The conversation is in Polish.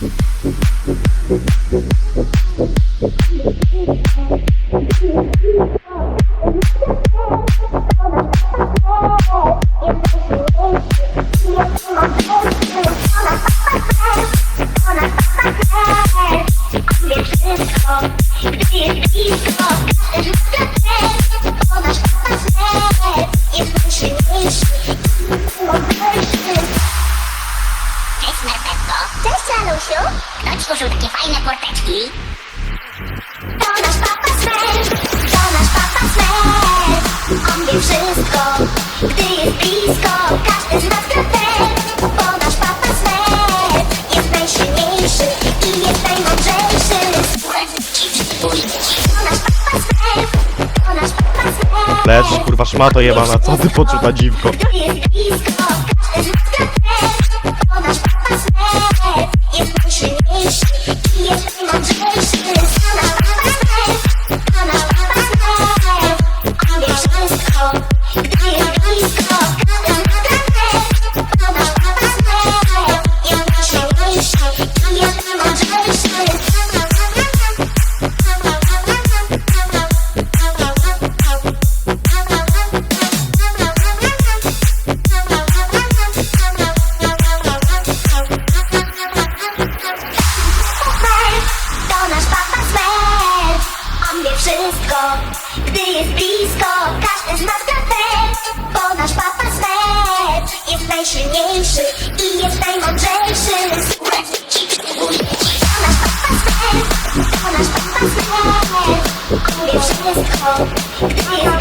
Cześć Cześć Alusiu. Kto ci użył takie fajne porteczki? To nasz papa Smer, to nasz papa Smer. On wie wszystko, gdy jest blisko. Każdy z nas gra grę, bo nasz papa Smer jest najsilniejszy i jest najmądrzejszy. To nasz papa Smer, to nasz papa Smer. Leż, kurwa szmato jebana, co ty poczuta dziwko? Gdy jest blisko, każdy z nas gra wszystko, gdy jest blisko. Każdy z nas gra bo nasz papa Smer jest najsilniejszy i jest najmądrzejszy. To nasz papa Smer, to nasz papa Smer. On wszystko, gdy jest.